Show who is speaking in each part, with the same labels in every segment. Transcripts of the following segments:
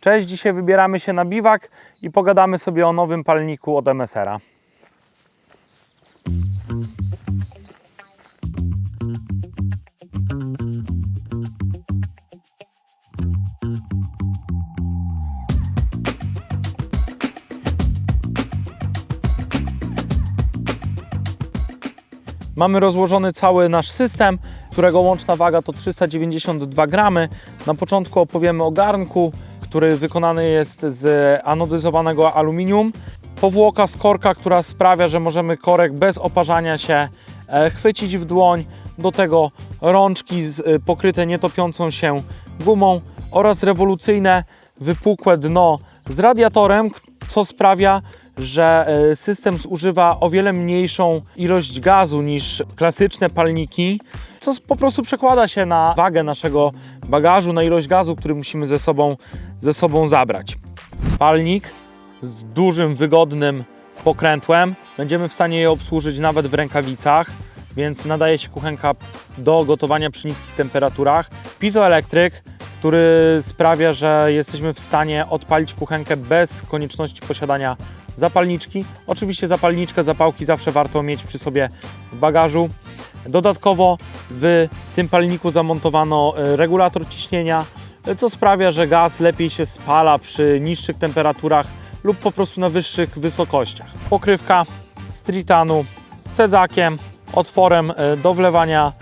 Speaker 1: Cześć, dzisiaj wybieramy się na biwak i pogadamy sobie o nowym palniku od MSR-a. Mamy rozłożony cały nasz system, którego łączna waga to 392 gramy. Na początku opowiemy o garnku, który wykonany jest z anodyzowanego aluminium. Powłoka z korka, która sprawia, że możemy korek bez oparzania się e, chwycić w dłoń. Do tego rączki e, pokryte nietopiącą się gumą oraz rewolucyjne wypukłe dno z radiatorem, co sprawia, że e, system zużywa o wiele mniejszą ilość gazu niż klasyczne palniki, co po prostu przekłada się na wagę naszego bagażu, na ilość gazu, który musimy ze sobą, ze sobą zabrać. Palnik z dużym, wygodnym pokrętłem. Będziemy w stanie je obsłużyć nawet w rękawicach, więc nadaje się kuchenka do gotowania przy niskich temperaturach. Pizoelektryk, który sprawia, że jesteśmy w stanie odpalić kuchenkę bez konieczności posiadania zapalniczki. Oczywiście zapalniczkę, zapałki zawsze warto mieć przy sobie w bagażu. Dodatkowo w tym palniku zamontowano e, regulator ciśnienia, e, co sprawia, że gaz lepiej się spala przy niższych temperaturach lub po prostu na wyższych wysokościach. Pokrywka z tritanu z cedzakiem, otworem e, do wlewania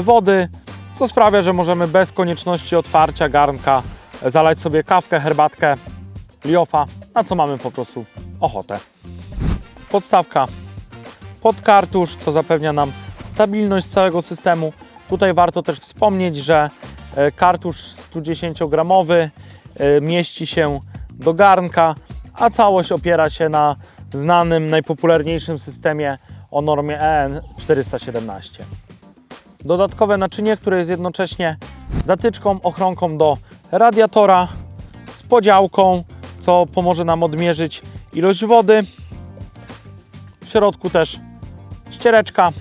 Speaker 1: wody, co sprawia, że możemy bez konieczności otwarcia garnka zalać sobie kawkę, herbatkę, liofa, na co mamy po prostu ochotę. Podstawka pod kartusz, co zapewnia nam stabilność całego systemu. Tutaj warto też wspomnieć, że e, kartusz 110-gramowy e, mieści się do garnka, a całość opiera się na znanym, najpopularniejszym systemie o normie EN 417. Dodatkowe naczynie, które jest jednocześnie zatyczką, ochronką do radiatora z podziałką, co pomoże nam odmierzyć ilość wody. W środku też ściereczka.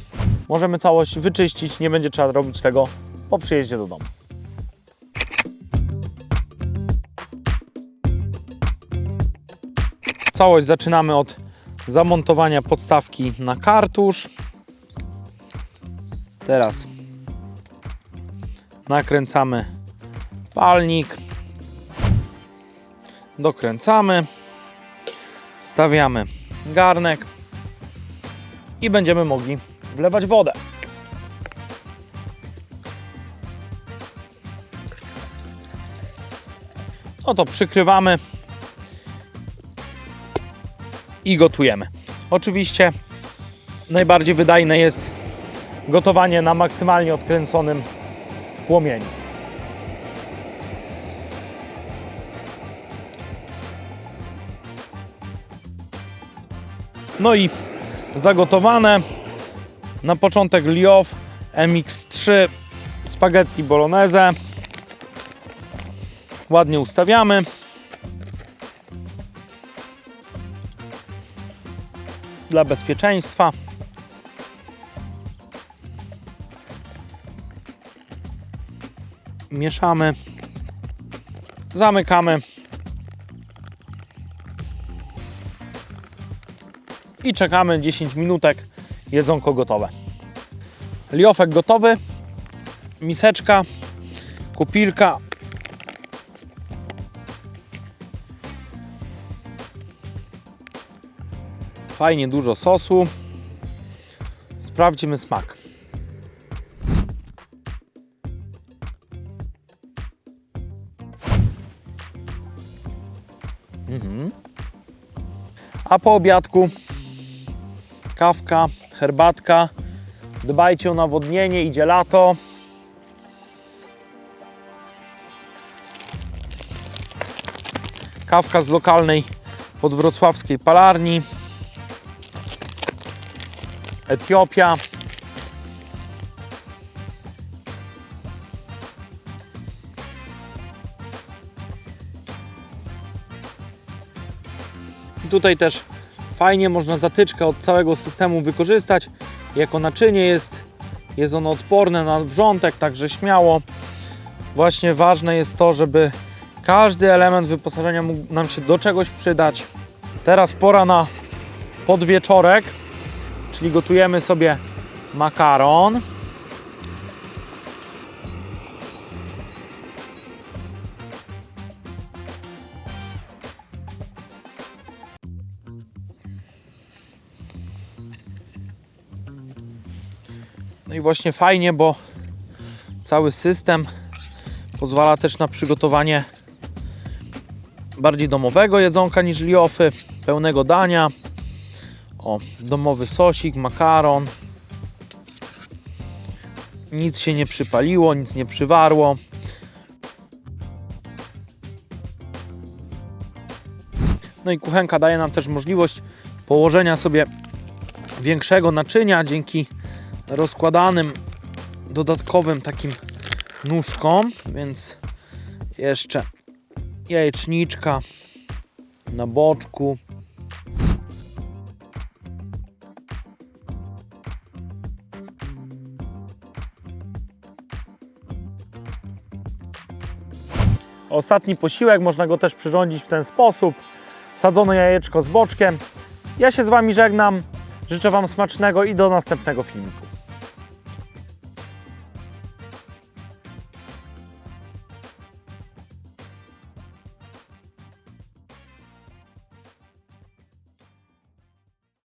Speaker 1: Możemy całość wyczyścić, nie będzie trzeba robić tego po przyjeździe do domu. Całość zaczynamy od zamontowania podstawki na kartusz. Teraz nakręcamy palnik, dokręcamy, stawiamy garnek i będziemy mogli wlewać wodę. No to przykrywamy i gotujemy. Oczywiście najbardziej wydajne jest gotowanie na maksymalnie odkręconym płomieniu. No i zagotowane. Na początek Liof MX3 spaghetti bolognese. Ładnie ustawiamy. Dla bezpieczeństwa. Mieszamy. Zamykamy. I czekamy 10 minutek, jedzonko gotowe. Liofek gotowy, miseczka, kupilka. Fajnie dużo sosu. Sprawdźmy smak. Mhm. A po obiadku kawka, herbatka. Dbajcie o nawodnienie, idzie lato. Kawka z lokalnej podwrocławskiej palarni. Etiopia. Tutaj też fajnie można zatyczkę od całego systemu wykorzystać. Jako naczynie jest, jest ono odporne na wrzątek, także śmiało. Właśnie ważne jest to, żeby Każdy element wyposażenia mógł nam się do czegoś przydać. Teraz pora na podwieczorek, czyli gotujemy sobie makaron. No i właśnie fajnie, bo cały system pozwala też na przygotowanie bardziej domowego jedzonka niż liofy, pełnego dania. O, domowy sosik, makaron. Nic się nie przypaliło, nic nie przywarło. No i kuchenka daje nam też możliwość położenia sobie większego naczynia dzięki rozkładanym dodatkowym takim nóżkom, więc jeszcze jajeczniczka na boczku. Ostatni posiłek, można go też przyrządzić w ten sposób. Sadzone jajeczko z boczkiem. Ja się z Wami żegnam. Życzę Wam smacznego i do następnego filmiku.